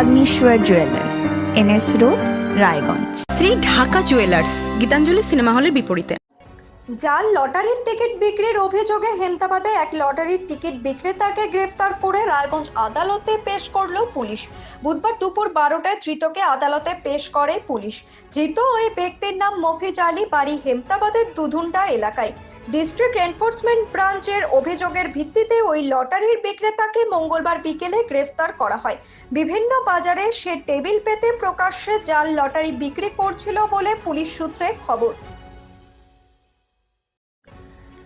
Agnishwar jewellers NS road Raiganj Shri Dhaka jewellers Gitanjali cinema হলের বিপরীতে। জাল লটারির টিকিট বিক্রির অভিযোগে হেমতাবাদে এক লটারির টিকিট বিক্রেতাকে গ্রেফতার করে রায়গঞ্জ আদালতে পেশ করল পুলিশ। বুধবার দুপুর বারোটায় ধৃতকে আদালতে পেশ করে পুলিশ। ধৃত ওই ব্যক্তির নাম মফিজ আলী, বাড়ি হেমতাবাদের দুধুন্ডা এলাকায়। ডিস্ট্রিক্ট এনফোর্সমেন্ট ব্রাঞ্চের অভিযোগের ভিত্তিতে ওই লটারির বিক্রেতাকে মঙ্গলবার বিকেলে গ্রেফতার করা হয়। বিভিন্ন বাজারে সে টেবিল পেতে প্রকাশ্যে জাল লটারি বিক্রি করছিল বলে পুলিশ সূত্রে খবর।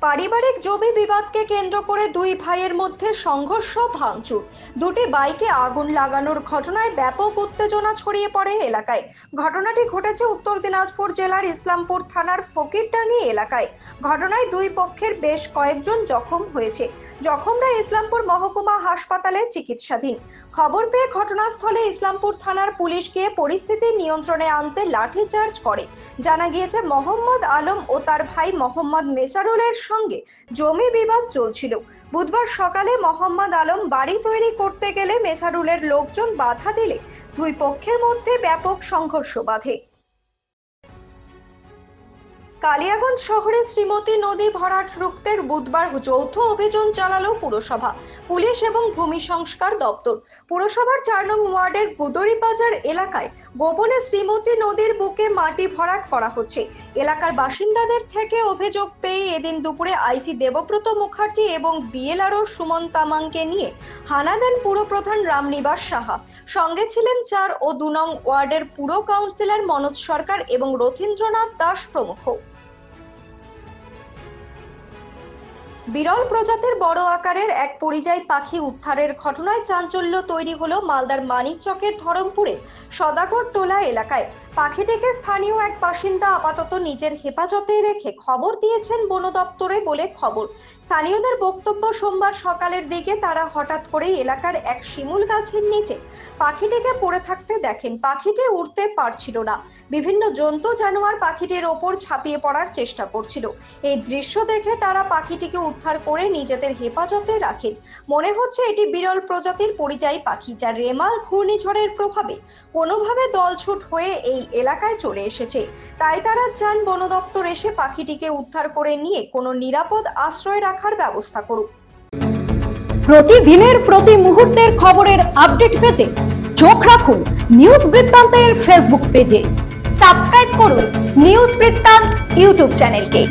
পারিবারিক জমি বিবাদকে কেন্দ্র করে দুই ভাইয়ের মধ্যে সংঘর্ষ, ভাঙচুর। দুটি বাইকে আগুন লাগানোর ঘটনায় ব্যাপক উত্তেজনা ছড়িয়ে পড়ে এলাকায়। ঘটনাটি ঘটেছে উত্তর দিনাজপুর জেলার ইসলামপুর থানার ফকিরডাঙ্গি এলাকায়। ঘটনায় দুই পক্ষের বেশ কয়েকজন জখম হয়েছে। জখমরা ইসলামপুর মহকুমা হাসপাতালে চিকিৎসাধীন। খবর পেয়ে ঘটনাস্থলে ইসলামপুর থানার পুলিশ গিয়ে পরিস্থিতি নিয়ন্ত্রণে আনতে লাঠিচার্জ করে। জানা গিয়েছে, মোহাম্মদ আলম ও তার ভাই মোহাম্মদ মেসারুলের সঙ্গে জমি বিবাদ চলছিল। বুধবার সকালে মোহাম্মদ আলম বাড়ি তৈরি করতে গেলে মেসারুলের লোকজন বাধা দিলে দুই পক্ষের মধ্যে ব্যাপক সংঘর্ষ বাধে। কালিয়াগঞ্জ শহরে শ্রীমতী নদী ভরাট রুখতে বুধবার যৌথ অভিযান চালালো পুরসভা, পুলিশ এবং ভূমি সংস্কার দপ্তর। পুরসভার চার নং ওয়ার্ডের গুদরি বাজার এলাকায় গোপনে শ্রীমতী নদীর বুকে মাটি ভরাট করা হচ্ছে। এলাকার বাসিন্দাদের থেকে অভিযোগ পেয়ে এদিন দুপুরে আইসি দেবব্রত মুখার্জি এবং বিএলআরও সুমন তামাংকে নিয়ে হানা দেন পুরপ্রধান রামনিবাস সাহা। সঙ্গে ছিলেন চার ও দু নং ওয়ার্ডের পুর কাউন্সিলর মনোজ সরকার এবং রথীন্দ্রনাথ দাস প্রমুখ। বিরল প্রজাতির বড় আকারের এক পরিযায়ী পাখি উদ্ধারের ঘটনায় চাঞ্চল্য তৈরি হলো মালদার মানিকচকের ধরমপুরে সদাগর টোলা এলাকায়। পাখিটিকে স্থানীয় এক বাসিন্দা আপাতত নিজের হেফাজতে রেখে খবর দিয়েছেন বন দপ্তরে বলে খবর। স্থানীয়দের বক্তব্য সোমবার সকালের দিকে তারা হঠাৎ করে এলাকার এক শিমুল গাছের নিচে পাখিটিকে পড়ে থাকতে দেখেন। পাখিটি উড়তে পারছিল না। বিভিন্ন জন্তু জানোয়ার পাখিটির ওপর ছাপিয়ে পড়ার চেষ্টা করছিল। এই দৃশ্য দেখে তারা পাখিটিকে উদ্ধার করে নিজেদের হেফাজতে রাখেন। মনে হচ্ছে এটি বিরল প্রজাতির পরিযায়ী পাখি, যা রেমাল ঘূর্ণিঝড়ের প্রভাবে কোনোভাবে দলছুট হয়ে এই এলাকায় চলে এসেছে। তাই তারা চান বন দপ্তর এসে পাখিটিকে উদ্ধার করে নিয়ে কোনো নিরাপদ আশ্রয় রাখার ব্যবস্থা করুক। প্রতিদিনের প্রতি মুহূর্তের খবরের আপডেট পেতে চোখ রাখুন নিউজ বৃত্তান্তের ফেসবুক পেজে। সাবস্ক্রাইব করুন নিউজ বৃত্তান্ত ইউটিউব চ্যানেলকে।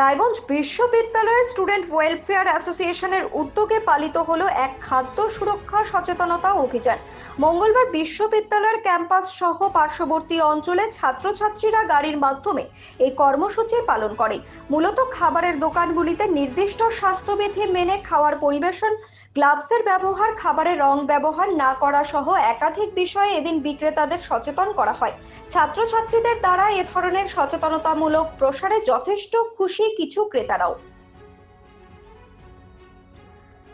রায়গঞ্জ বিশ্ববিদ্যালয়ের স্টুডেন্ট ওয়েলফেয়ার অ্যাসোসিয়েশনের উদ্যোগে পালিত হলো এক খাদ্য সুরক্ষা সচেতনতা অভিযান। মঙ্গলবার বিশ্ববিদ্যালয়ের ক্যাম্পাস সহ পার্শ্ববর্তী অঞ্চলে ছাত্রছাত্রীরা গাড়ির মাধ্যমে এই কর্মসূচি পালন করে। মূলত খাবারের দোকানগুলিতে নির্দিষ্ট স্বাস্থ্যবিধি মেনে খাওয়ার পরিবেশন গ্লাভসের ব্যবহার খাবারে রং ব্যবহার না করা সহ একাধিক বিষয়ে এদিন বিক্রেতাদের সচেতন করা হয়। ছাত্রছাত্রীদের দ্বারা এ ধরনের সচেতনতামূলক প্রসারে যথেষ্ট খুশি কিছু ক্রেতারাও।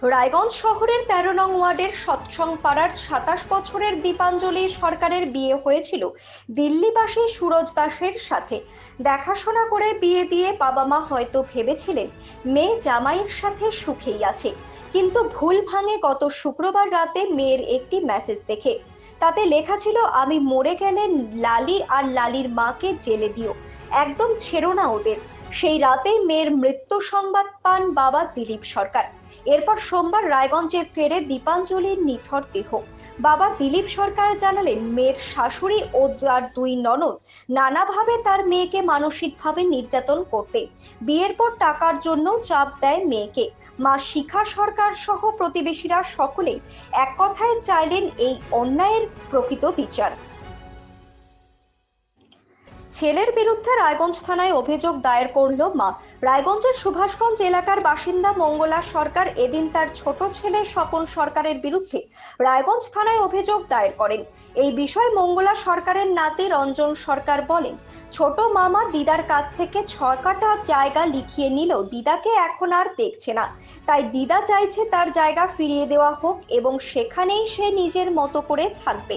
রায়গঞ্জ শহরের তেরো নং ওয়ার্ডের সৎসং পাড়ার সাতাশ বছরের দীপাঞ্জলি সরকারের বিয়ে হয়েছিল দিল্লিবাসী সুরজ দাসের সাথে। দেখাশোনা করে বিয়ে দিয়ে বাবা মা হয়তো ভেবেছিলেন মেয়ে জামাইয়ের সাথে সুখেই আছে। কিন্তু ভুল ভাঙে গত শুক্রবার রাতে মেয়ের একটি মেসেজ দেখে। তাতে লেখা ছিল, আমি মরে গেলে লালি আর লালির মাকে জেলে দিও। একদম ছেড়ো না ওদের। সেই রাতেই মেয়ের মৃত্যু সংবাদ পান বাবা দিলীপ সরকার। এরপর সোমবার রায়গঞ্জে ফেরে দীপাঞ্জলির নিথর দেহ। বাবা দিলীপ সরকার জানালেন, মেয়ের শাশুড়ি ও তার দুই ননদ নানাভাবে তার মেয়েকে মানসিকভাবে নির্যাতন করতে। বিয়ের পর টাকার জন্য চাপ দেয় মেয়েকে। মা শিখা সরকার সহ প্রতিবেশীরা সকলেই এক কথায় চাইলেন এই অন্যায়ের প্রকৃত বিচার। ছেলের বিরুদ্ধে রায়গঞ্জ থানায় অভিযোগ দায়ের করল মা। রায়গঞ্জের সুভাষগঞ্জ এলাকার বাসিন্দা মঙ্গলা সরকার এদিন তার ছোট ছেলে স্বপন সরকারের বিরুদ্ধে রায়গঞ্জ থানায় অভিযোগ দায়ের করেন। এই বিষয়ে মঙ্গলা সরকারের নাতি রঞ্জন সরকার বলেন, ছোট মামা দিদার কাছ থেকে ছ কাটা জায়গা লিখিয়ে নিল। দিদাকে এখন আর দেখছে না। তাই দিদা চাইছে তার জায়গা ফিরিয়ে দেওয়া হোক এবং সেখানেই সে নিজের মতো করে থাকবে।